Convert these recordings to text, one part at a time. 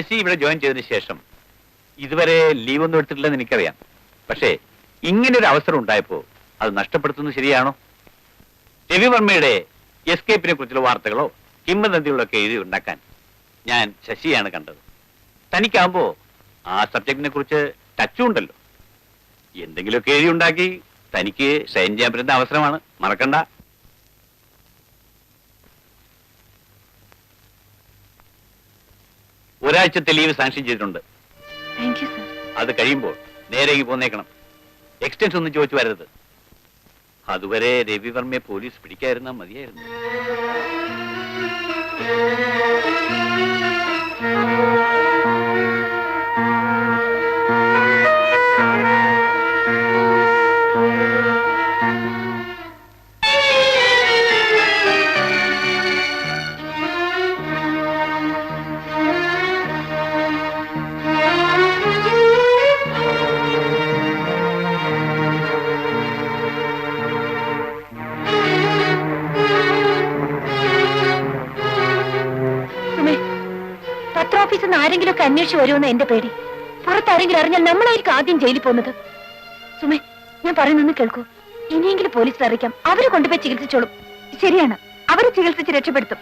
ശശി ഇവിടെ ജോയിൻ ചെയ്തതിനു ശേഷം ഇതുവരെ ലീവ് ഒന്നും എടുത്തിട്ടില്ലെന്ന് എനിക്കറിയാം. പക്ഷേ ഇങ്ങനെ ഒരു അവസരം ഉണ്ടായപ്പോ അത് നഷ്ടപ്പെടുത്തുന്നത് ശരിയാണോ? രവിവർമ്മയുടെ എസ്കേപ്പിനെ കുറിച്ചുള്ള വാർത്തകളോ കിംവദന്തികളോ ഒക്കെ എഴുതി ഉണ്ടാക്കാൻ ഞാൻ ശശിയാണ് കണ്ടത്. തനിക്കാവുമ്പോ ആ സബ്ജക്റ്റിനെ കുറിച്ച് ടച്ചും ഉണ്ടല്ലോ. എന്തെങ്കിലുമൊക്കെ എഴുതി ഉണ്ടാക്കി തനിക്ക് ഷൈൻ ചെയ്യാൻ പറ്റുന്ന അവസരമാണ്. മറക്കണ്ട. ഒരാഴ്ചത്തെ ലീവ് സാങ്ഷൻ ചെയ്തിട്ടുണ്ട്. അത് കഴിയുമ്പോൾ നേരേക്ക് പോന്നേക്കണം. എക്സ്റ്റൻഷൻ ഒന്നും ചോദിച്ചു വരരുത്. അതുവരെ രവിവർമ്മയെ പോലീസ് പിടിക്കാതിരുന്നാൽ മതിയായിരുന്നു. പത്രോഫീസിൽ ആരെങ്കിലും ഒക്കെ അന്വേഷിച്ച് വരുമെന്ന് എന്റെ പേടി. പുറത്താരെങ്കിലും അറിഞ്ഞാൽ നമ്മളായിരിക്കും ആദ്യം ജയിലിൽ പോകുന്നത്. സുമേ ഞാൻ പറയുന്നൊന്ന് കേൾക്കൂ. ഇനിയെങ്കിലും പോലീസ് അറിയിക്കാം. അവരെ കൊണ്ടുപോയി ചികിത്സിച്ചോളും. ശരിയാണ്. അവരെ ചികിത്സിച്ച് രക്ഷപ്പെടുത്തും.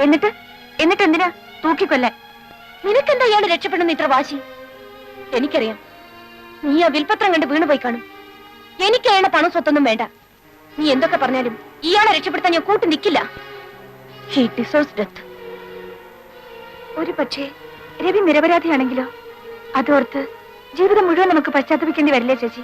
എന്നിട്ട്? എന്നിട്ട് എന്തിനാ? തൂക്കിക്കൊല്ലാൻ. നിനക്കെന്താ ഇയാൾ രക്ഷപ്പെടുന്ന ഇത്ര വാശി? എനിക്കറിയാം. നീ ആ വിൽപത്രം കണ്ട് വീണുപോയി കാണും. എനിക്ക് അയാളെ പണം സ്വത്തൊന്നും വേണ്ട. നീ എന്തൊക്കെ പറഞ്ഞാലും ഇയാളെ രക്ഷപ്പെടുത്താൻ ഞാൻ കൂട്ടി നിൽക്കില്ല ഒരു പക്ഷേ രവി നിരപരാധിയാണെങ്കിലോ? അതോർത്ത് ജീവിതം മുഴുവൻ നമുക്ക് പശ്ചാത്തപിക്കേണ്ടി വരില്ലേ ചേച്ചി?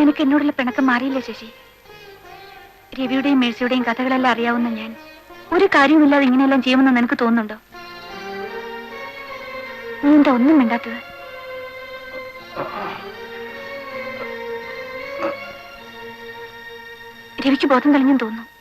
നിനക്ക് എന്നോടുള്ള പിണക്കം മാറിയില്ല ശശി. രവിയുടെയും മേഴ്സിയുടെയും കഥകളെല്ലാം അറിയാവുന്ന ഞാൻ ഒരു കാര്യമില്ലാതെ ഇങ്ങനെയെല്ലാം ചെയ്യുമെന്ന് നിനക്ക് തോന്നുന്നുണ്ടോ? നീ എന്താ ഒന്നും മിണ്ടാത്തത്? രവിക്ക് ബോധം തെളിഞ്ഞെന്ന് തോന്നുന്നു.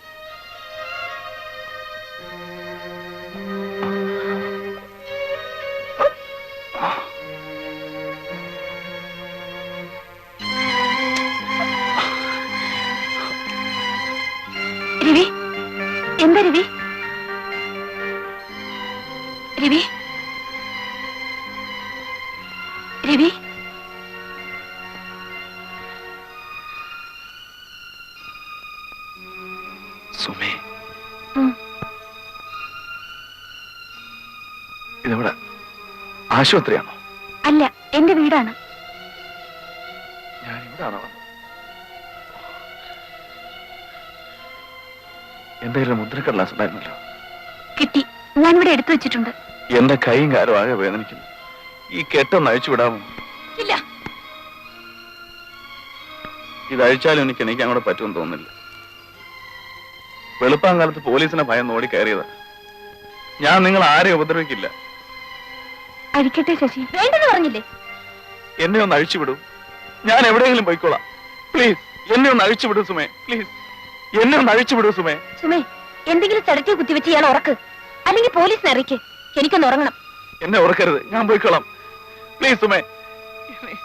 ഇതെവിടെ? ആശുപത്രിയാണോ? അല്ല എന്റെ വീടാണ്. ഞാൻ ഇവിടാണോ? എന്റെ കയ്യിൽ മുദ്രക്കടലാസ് ഉണ്ടായിരുന്നല്ലോ. കിട്ടി. ഞാനിവിടെ എടുത്തു വെച്ചിട്ടുണ്ട്. എന്റെ കൈയും കാലും ആകെ വേദനിക്കുന്നു. ഈ കെട്ടൊന്ന് അഴിച്ചു വിടാമോ? ഇല്ല. ഇത് അഴിച്ചാലും എനിക്ക് എനിക്ക് അങ്ങോട്ട് പറ്റുമെന്ന് തോന്നുന്നില്ല. വെളുപ്പാൻ കാലത്ത് പോലീസിനെ ഭയം നോടി കയറിയതാ. ഞാൻ നിങ്ങൾ ആരെയും ഉപദ്രവിക്കില്ല. അഴിക്കട്ടെ ശശി. വേണ്ടെന്ന് പറഞ്ഞില്ലേ? എന്നെ ഒന്ന് അഴിച്ചുവിടൂ. ഞാൻ എവിടെയെങ്കിലും പോയിക്കോളാം. പ്ലീസ് എന്നെ ഒന്ന് അഴിച്ചുവിടൂ സുമേ. പ്ലീസ് എന്നെ ഒന്ന് അഴിച്ചുവിടൂ സുമേ. സുമേ എന്തെങ്കിലും സ്ഥലത്തെ കുത്തിവെച്ച് ഇയാൾ ഉറക്ക്. അല്ലെങ്കിൽ പോലീസിനെ അറിയിക്ക്. എനിക്കൊന്ന് ഉറങ്ങണം. എന്നെ ഉറക്കരുത്. ഞാൻ പോയിക്കോളാം. പ്ലീസ് സുമേ. എന്നെ-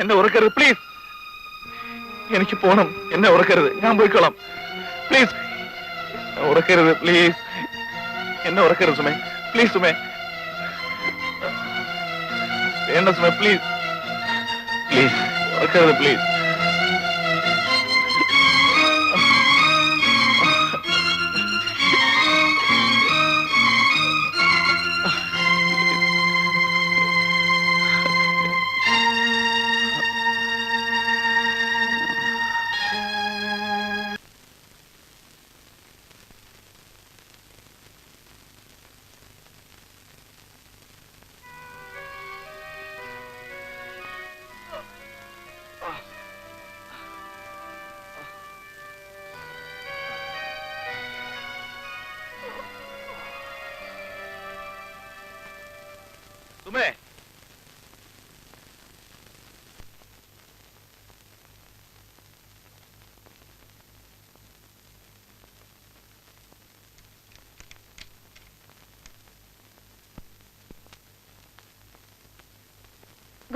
എന്നെ ഉറക്കരുത്. പ്ലീസ് എനിക്ക് പോണം. എന്നെ ഉറക്കരുത്. ഞാൻ പോയിക്കോളാം. പ്ലീസ് ഉറക്കരുത്. പ്ലീസ് എന്നെ ഉറക്കരുത് സുമേ. പ്ലീസ് സുമേ. വേണ്ട സുമേ പ്ലീസ് പ്ലീസ് ഉറക്കരുത്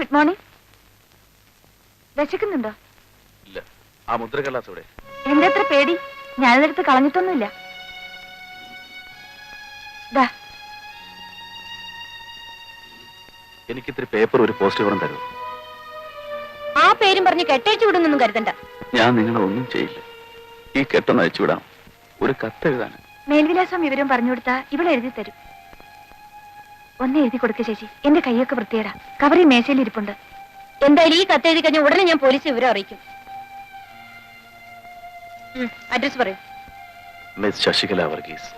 ഗുഡ് മോർണിംഗ് വിശക്കുന്നുണ്ടോ? ഇല്ല. ആ മുദ്രകല്ലാസ് ഇവിടെ എന്റെ അത്ര പേടി. ഞാനിതെടുത്ത് കളഞ്ഞിട്ടൊന്നുമില്ല. എനിക്കിത്തിരി പേപ്പർ ഒരു പോസ്റ്റ് കവറും തരൂ. ആ പേരും പറഞ്ഞ് കെട്ടഴിച്ചു വിടുന്നൊന്നും കരുതണ്ട. ഞാൻ നിങ്ങളെ ഒന്നും ചെയ്യില്ല. ഈ കെട്ടൊന്ന് അയച്ചുവിടാം ഒരു കത്ത് എഴുതാൻ മേൽവിലാസം വിവരം പറഞ്ഞു കൊടുത്താ ഇവിടെ എഴുതി തരും. ഒന്ന് എഴുതി കൊടുക്ക ചേച്ചി എന്റെ കൈയൊക്കെ വൃത്തിയേടാ. കവറി മേശയിൽ ഇരിപ്പുണ്ട്. എന്തായാലും ഈ കത്ത് എഴുതി കഴിഞ്ഞാൽ ഉടനെ ഞാൻ പോലീസ് വിവരം അറിയിക്കും. അഡ്രസ് പറയൂ. Miss Sasikala Varghese.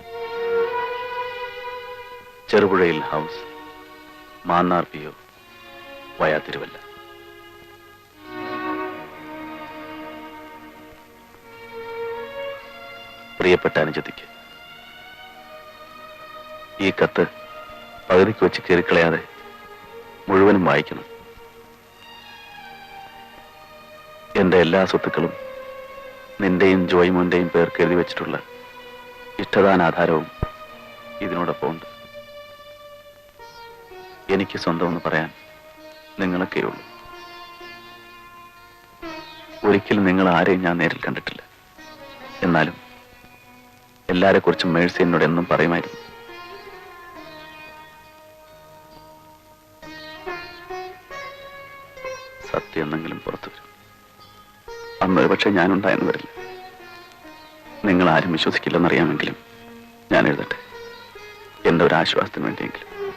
ചെറുപുഴയിൽ house. Mannar P O. Via Thiruvalla. പ്രിയപ്പെട്ട അനുജത്തിക്ക് ഈ കത്ത് പകുതിക്ക് വെച്ച് കയറിക്കളയാതെ മുഴുവനും വായിക്കണം. എന്റെ എല്ലാ സ്വത്തുക്കളും നിന്റെയും ജോയ്മോന്റെയും പേർ എഴുതി വെച്ചിട്ടുള്ള ഇഷ്ടദാനാധാരവും ഇതിനോടൊപ്പം ഉണ്ട് എനിക്ക് സ്വന്തമെന്ന് പറയാൻ നിങ്ങളൊക്കെയുള്ളൂ. ഒരിക്കലും നിങ്ങൾ ആരെയും ഞാൻ നേരിൽ കണ്ടിട്ടില്ല. എന്നാലും എല്ലാരെ കുറിച്ചും മേഴ്സി എന്നോട് എന്നും പറയുമായിരുന്നു. സത്യം എന്തെങ്കിലും പുറത്തു വരും. അന്നൊരു പക്ഷെ ഞാനുണ്ടായെന്ന് വരില്ല. നിങ്ങൾ ആരും വിശ്വസിക്കില്ലെന്നറിയാമെങ്കിലും ഞാൻ എഴുതട്ടെ. എന്റെ ഒരു ആശ്വാസത്തിന് വേണ്ടിയെങ്കിലും.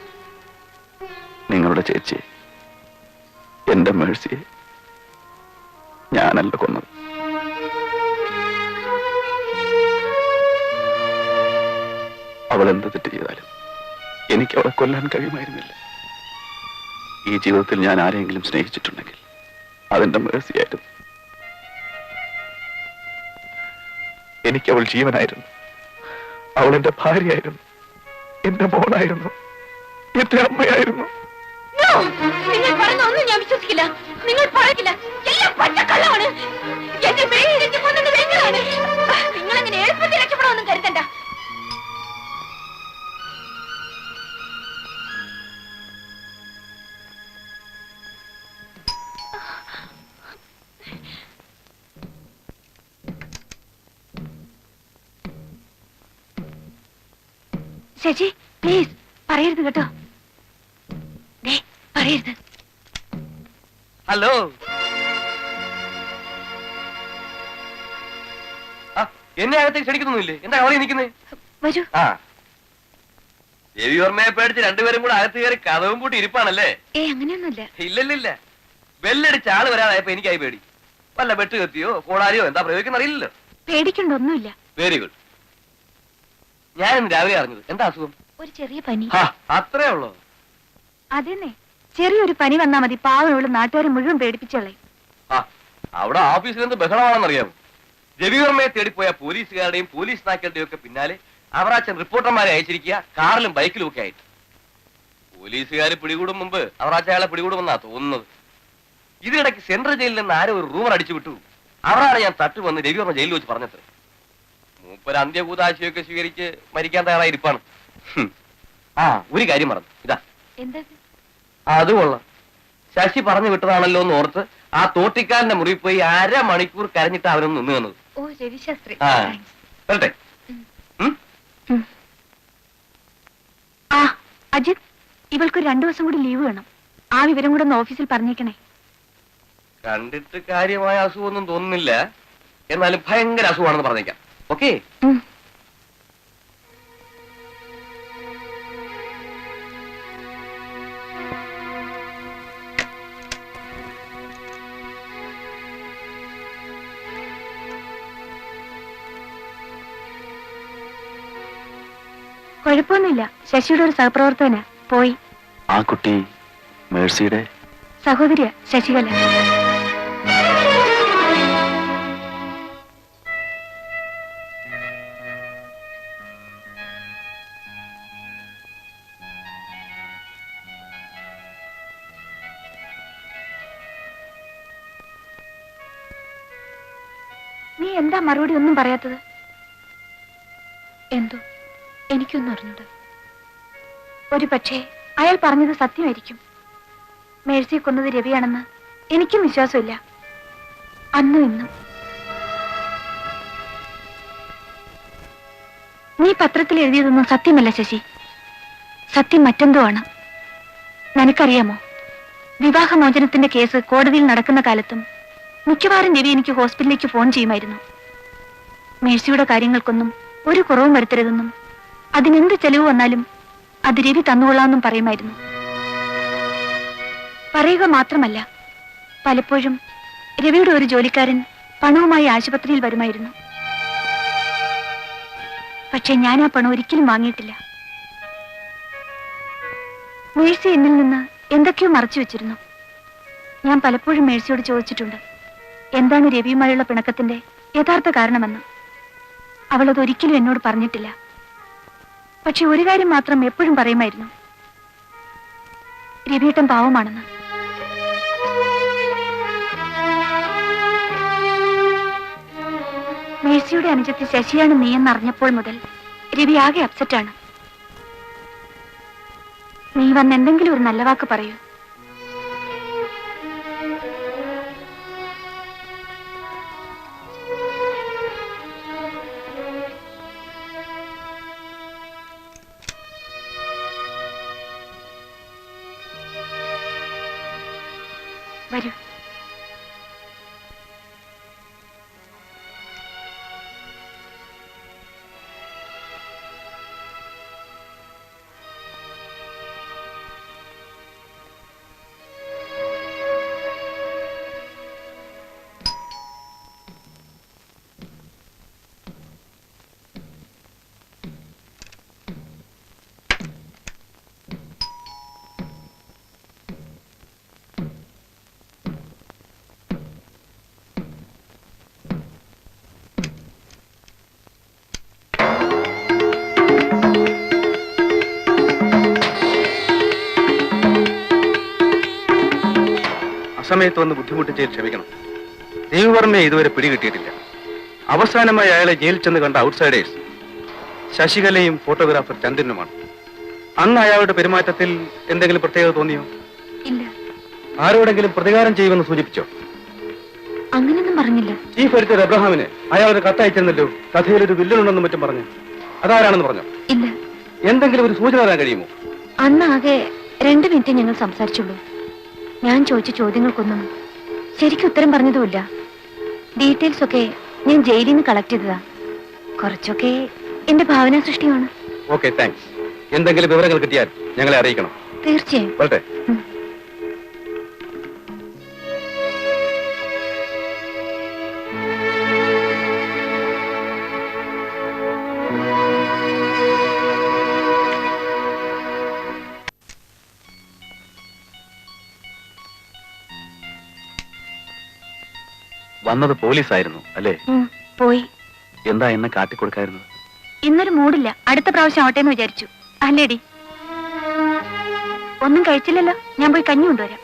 നിങ്ങളുടെ ചേച്ചിയെ എന്റെ മേഴ്സിയെ ഞാനല്ല കൊന്നത്. അവൾ എന്ത് തെറ്റ് ചെയ്താലും എനിക്ക് അവളെ കൊല്ലാൻ കഴിയുമായിരുന്നില്ല. ഈ ജീവിതത്തിൽ ഞാൻ ആരെങ്കിലും സ്നേഹിച്ചിട്ടുണ്ടെങ്കിൽ അതെന്റെ മേഴ്സിയായിരുന്നു. എനിക്ക് അവൾ ജീവനായിരുന്നു. അവൾ എന്റെ ഭാര്യയായിരുന്നു. എന്റെ മോളായിരുന്നു. എന്റെ അമ്മയായിരുന്നു. നിങ്ങൾ പറയുന്ന ഞാൻ വിശ്വസിക്കില്ല. നിങ്ങൾ എല്ലാം എന്റെ പേര് എളുപ്പത്തിൽ രക്ഷപ്പെടാമെന്നും കരുതണ്ട. ശശി പ്ലീസ് പറയരുത് കേട്ടോ. ദേ, പറയരുത്. ഹലോ. ആ എന്നെ അകത്തേക്ക് ക്ഷണിക്കുന്നൊന്നുമില്ലേ? എന്താ അവിടെ നിൽക്കുന്നേ? വരൂ. ആ. രവിവർമ്മയെ പേടിച്ച് രണ്ടുപേരും കൂടെ അകത്ത് കയറി കഥവും കൂട്ടി ഇരിപ്പാണല്ലേ? ഏ അങ്ങനെയൊന്നുമില്ല. ഇല്ലല്ലില്ല. ബെല്ലടിച്ച് ആൾ വരാതായപ്പോ എനിക്കായി പേടി. വല്ല വെട്ട് കത്തിയോ കോടാലിയോ എന്താ പ്രയോഗിക്കുന്ന അറിയില്ലല്ലോ പേടിക്കണ്ട ഒന്നുമില്ല വെരി ഗുഡ് ഞാൻ ഇന്ന് രാവിലെ അറിഞ്ഞത്. എന്താ അസുഖം? ഒരു ചെറിയ പനി. ഹാ അത്രേ ഉള്ളു? അതെന്നെ. ചെറിയൊരു പനി വന്നാ മതി. പാവനുള്ള നാട്ടുകാരെ മുഴുവൻ പേടിപ്പിച്ചോളേ. ആ അവിടെ ഓഫീസിൽ എന്ത് ബഹളമാണെന്നറിയാമോ രവിവർമ്മയെ തേടിപ്പോയ പോലീസുകാരുടെയും പോലീസ് നായ്ക്കളുടെയും ഒക്കെ പിന്നാലെ അവറാച്ചൻ റിപ്പോർട്ടർമാരെ അയച്ചിരിക്കുക കാറിലും ബൈക്കിലും ഒക്കെ ആയിട്ട്. പോലീസുകാർ പിടികൂടും മുമ്പ് അവറാച്ച അയാളെ പിടികൂടുമെന്നാ തോന്നുന്നത്. ഇതിനിടയ്ക്ക് സെൻട്രൽ ജയിലിൽ നിന്ന് ആരോ ഒരു റൂമർ അടിച്ചു വിട്ടു അവരാണ് ഞാൻ തട്ടു വന്ന് രവിവർമ്മ ജയിലിൽ വെച്ച് പറഞ്ഞത് മൂപ്പര് അന്ത്യകൂതാശയൊക്കെ സ്വീകരിച്ച് മരിക്കാൻ തയ്യാറായിരിപ്പാണ്. ആ ഒരു കാര്യം പറഞ്ഞു ഇതാ. എന്താ? അത് കൊള്ളാം. ശശി പറഞ്ഞു വിട്ടതാണല്ലോ എന്ന് ഓർത്ത് ആ തോട്ടിക്കാരന്റെ മുറിയിൽ പോയി അരമണിക്കൂർ കരഞ്ഞിട്ട് അവരൊന്ന് നിന്ന് വന്നത്. ഓ ആ വരട്ടെ. ആ അജിത് ഇവൾക്ക് രണ്ടു ദിവസം കൂടി ലീവ് വേണം. ആ വിവരം കൂടെ ഒന്ന് ഓഫീസിൽ പറഞ്ഞേക്കണേ. കണ്ടിട്ട് കാര്യമായ അസുഖമൊന്നും തോന്നുന്നില്ല. എന്നാലും ഭയങ്കര അസുഖമാണെന്ന് പറഞ്ഞേക്കാം. ഓക്കെ. കുഴപ്പമൊന്നുമില്ല. ശശിയുടെ ഒരു സഹപ്രവർത്തകന്. പോയി. ആ കുട്ടി മേഴ്സിയുടെ? സഹോദരിയ ശശികല. എന്താ മറുപടി ഒന്നും പറയാത്തത്? എന്തോ? എനിക്കൊന്നും അറിഞ്ഞത് ഒരു പക്ഷേ അയാൾ പറഞ്ഞത് സത്യമായിരിക്കും. മേഴ്സിയെ കൊന്നത് രവിയാണെന്ന് എനിക്കും വിശ്വാസമില്ല. അന്നും ഇന്നും. നീ പത്രത്തിൽ എഴുതിയതൊന്നും സത്യമല്ല ശശി. സത്യം മറ്റെന്തോ ആണ്. നിനക്കറിയാമോ? വിവാഹമോചനത്തിന്റെ കേസ് കോടതിയിൽ നടക്കുന്ന കാലത്തും മിക്കവാറും രവി എനിക്ക് ഹോസ്പിറ്റലിലേക്ക് ഫോൺ ചെയ്യുമായിരുന്നു. മേഴ്സിയുടെ കാര്യങ്ങൾക്കൊന്നും ഒരു കുറവും വരുത്തരുതെന്നും അതിനെന്ത് ചെലവ് വന്നാലും അത് രവി തന്നുകൊള്ളാമെന്നും പറയുമായിരുന്നു. പറയുക മാത്രമല്ല പലപ്പോഴും രവിയുടെ ഒരു ജോലിക്കാരൻ പണവുമായി ആശുപത്രിയിൽ വരുമായിരുന്നു. പക്ഷെ ഞാൻ ആ പണം ഒരിക്കലും വാങ്ങിയിട്ടില്ല. മേഴ്സി എന്നിൽ നിന്ന് എന്തൊക്കെയോ മറച്ചു വെച്ചിരുന്നു. ഞാൻ പലപ്പോഴും മേഴ്സിയോട് ചോദിച്ചിട്ടുണ്ട് എന്താണ് രവിയുമായുള്ള പിണക്കത്തിന്റെ യഥാർത്ഥ കാരണമെന്ന്. അവൾ ഒരിക്കലും എന്നോട് പറഞ്ഞിട്ടില്ല. പക്ഷെ ഒരു കാര്യം മാത്രം എപ്പോഴും പറയുമായിരുന്നു. രവിയേട്ടൻ പാവമാണെന്ന്. മേഴ്സിയുടെ അനുജത്തി ശശിയാണ് നീ എന്നറിഞ്ഞപ്പോൾ മുതൽ രവി ആകെ അപ്സെറ്റാണ് നീ വന്ന് എന്തെങ്കിലും ഒരു നല്ല വാക്ക് പറയൂ. അസമയത്ത് വന്ന് ബുദ്ധിമുട്ടിച്ച് ക്ഷമിക്കണം. ദേവവർമ്മയെ ഇതുവരെ പിടികിട്ടിയിട്ടില്ല. അവസാനമായി അയാളെ ജയിലിൽ ചെന്ന് കണ്ട ഔട്ട്സൈഡേഴ്സ് ശശികലയും ഫോട്ടോഗ്രാഫർ ചന്ദ്രനുമാണ് അന്ന് അയാളുടെ പെരുമാറ്റത്തിൽ എന്തെങ്കിലും പ്രത്യേകത തോന്നിയോ? ഇല്ല. ആരോടെങ്കിലും പ്രതികാരം ചെയ്യുമെന്ന് സൂചിപ്പിച്ചോ? അങ്ങനെയൊന്നും പറഞ്ഞില്ല. ചീഫ് എഡിറ്റർ എബ്രഹാമിന് അയാൾ ഒരു കത്തയച്ചെന്നല്ലോ കഥയിൽ ഒരു വില്ലനുണ്ടെന്നും മറ്റും പറഞ്ഞു. അതാരാണെന്ന് പറഞ്ഞു? ഇല്ല. എന്തെങ്കിലും ഒരു സൂചന തരാൻ കഴിയുമോ? അന്നാകെ രണ്ട് മിനിറ്റ് ഞങ്ങൾ സംസാരിച്ചുള്ളൂ. ഞാൻ ചോദിച്ച ചോദ്യങ്ങൾക്കൊന്നും ശരിക്കും ഉത്തരം പറഞ്ഞതുമില്ല. ഡീറ്റെയിൽസ് ഒക്കെ ഞാൻ ജയിലിൽ നിന്ന് കളക്ട് ചെയ്തതാ. കുറച്ചൊക്കെ എന്റെ ഭാവനാ സൃഷ്ടിയാണ് ഓക്കെ താങ്ക്സ് എന്തെങ്കിലും വിവരങ്ങൾ കിട്ടിയാൽ ഞങ്ങളെ അറിയിക്കണം. തീർച്ചയായും. വന്നത് പോലീസായിരുന്നു അല്ലേ? പോയി. എന്താ എന്നെ കാട്ടിക്കൊടുക്കായിരുന്നത് ഇന്നൊരു മൂടില്ല. അടുത്ത പ്രാവശ്യം ആവട്ടെ എന്ന് വിചാരിച്ചു. അല്ലേടി? ഒന്നും കഴിച്ചില്ലല്ലോ. ഞാൻ പോയി കഞ്ഞി കൊണ്ടുവരാം.